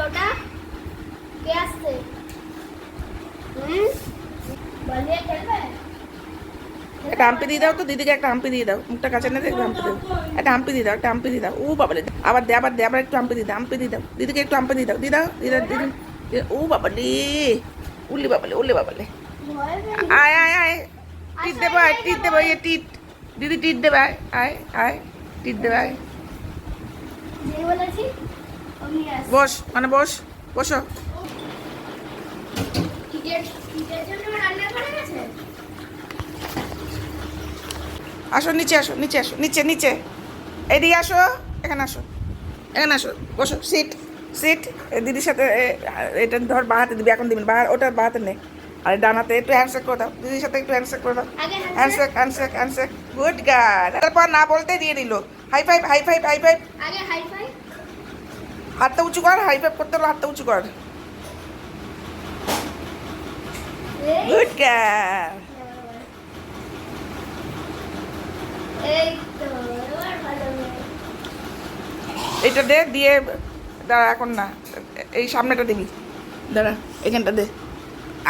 ওটা? কে আসছে একটা আম্পি দিয়ে দাও তো দিদিকে একটা আম্পি দিয়ে দাও। মুখটা কাছে না দেখবে আম্পি দাও। একটা আম্পি দিয়ে দাও একটা আম্পি দিয়ে দাও। ও বাবালে আবার দে আবার দে আবার একটু আম্পি দিয়ে দাও আম্পি দিয়ে দাও। দিদিকে একটু আম্পি দিয়ে দাও দিয়ে দিদি দিয়ে- ও বাবালে উল্লি বাবালে উল্লি বাবালে আয় আয় আয় টিট দেবো আয় টিট দেবো ইয়ে টিট। দিদি টিট দেবে আয় আয় আয় টিট দেবে আয়। বলেছি বস মানে বস বসো। আসো নিচে আসো নিচে আসো নিচে নিচে। এইদিকে আসো এখানে আসো এখানে আসো বসো সিট সিট দিদির সাথে এটা ধর বাহাতে দিবি এখন দিবি বাহার ওটা বাহাতে নে। আর ডানাতে একটু হ্যান্ডশেক করে দাও। দিদির সাথে একটু হ্যান্ডশেক করে দাও। Handshake handshake handshake good guard তারপর না বলতে দিয়ে দিল। High five high five high five আগে হাই ফাই হাতটা উঁচু কর, হাই ফাইভ করতে হলে, হাতটা উঁচু কর। গুড হলো। এইটা দে, দিয়ে দাঁড়া এখন না, এই সামনেটা দিবি। দাঁড়া, এখানটা দে।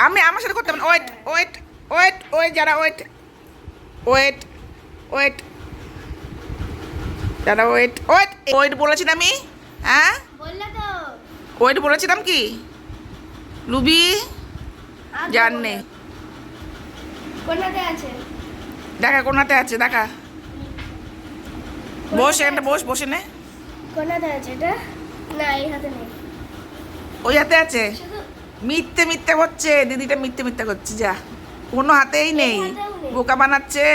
আমি আমার সাথে করতে ওয়েট ওয়েট ওয়েট ওয়েট যারা ওয়েট ওয়েট ওয়েট যারা ওয়েট ওয়েট ওয়েট বলেছিলাম আমি? হ্যাঁ? ওয়েট বলেছিলাম কি? তো জান নেই আছে? দেখা কোনাতে আছে? দেখা। বস এখানটা বস বসে নে। কোনটাতে আছে এটা? না এই হাতে নেই। ওই হাতে আছে? মিথ্যে মিথ্যে করছে দিদিটা মিথ্যে মিথ্যে করছে যা। কোনো হাতেই নেই। বোকা বানাচ্ছে।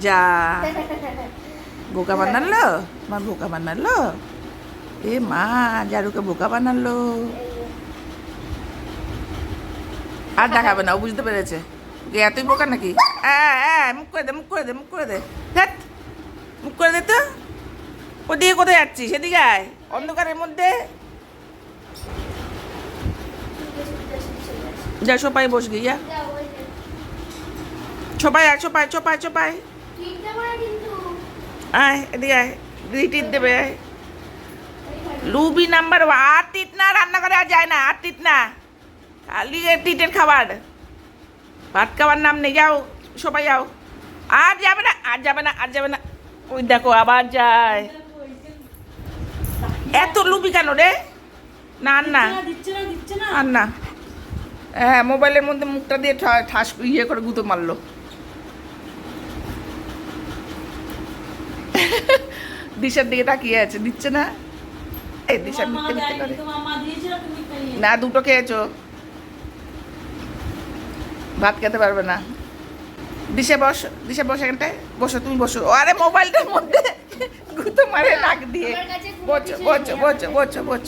যা। বোকা বানালো? মা বোকা বানালো? এ মা জারুকে বোকা বানালো। আর দেখাবে না ও বুঝতে পেরেছে। এতই বোকা নাকি? মুখ করে দে মুখ করে দে মুখ করে দে। ধ্যাৎ, মুখ করে দে তো। ওদিকে কোথায় যাচ্ছিস? সেদিকে আয়। অন্ধকারের মধ্যে। যা সোপায় বস গিয়ে। ছোপায় আয় ছোপায় ছোপায় ছোপায় আয়, এদিকে আয় টিট দেবে, আয়। লুবি নাম্বার আর টিট না, রান্না করে আর যায় না, আর টিট না। খালি টিটের খাবার। ভাত খাবার নাম নেই, যাও, সবাই যাও। আর যাবে না, আর যাবে না, আর যাবে না। ওই দেখো, আবার যায়। এত লুবি কেন রে? না না। আর না। হ্যাঁ মোবাইলের মধ্যে মুখটা দিয়ে ঠাস ইয়ে করে গুঁতো মারলো। দিশার দিকে তাকিয়ে আছে দিচ্ছে না? এই দিশার মিথ্যে মিথ্যে করে। না দুটো খেয়েছো। ভাত খেতে পারবে না। দিশে বস দিশে বস এখানটায়। বসো তুমি বসো। আরে মোবাইলটার মধ্যে গুতো মারে নাক দিয়ে। বসো বসো বসো বসো বসো।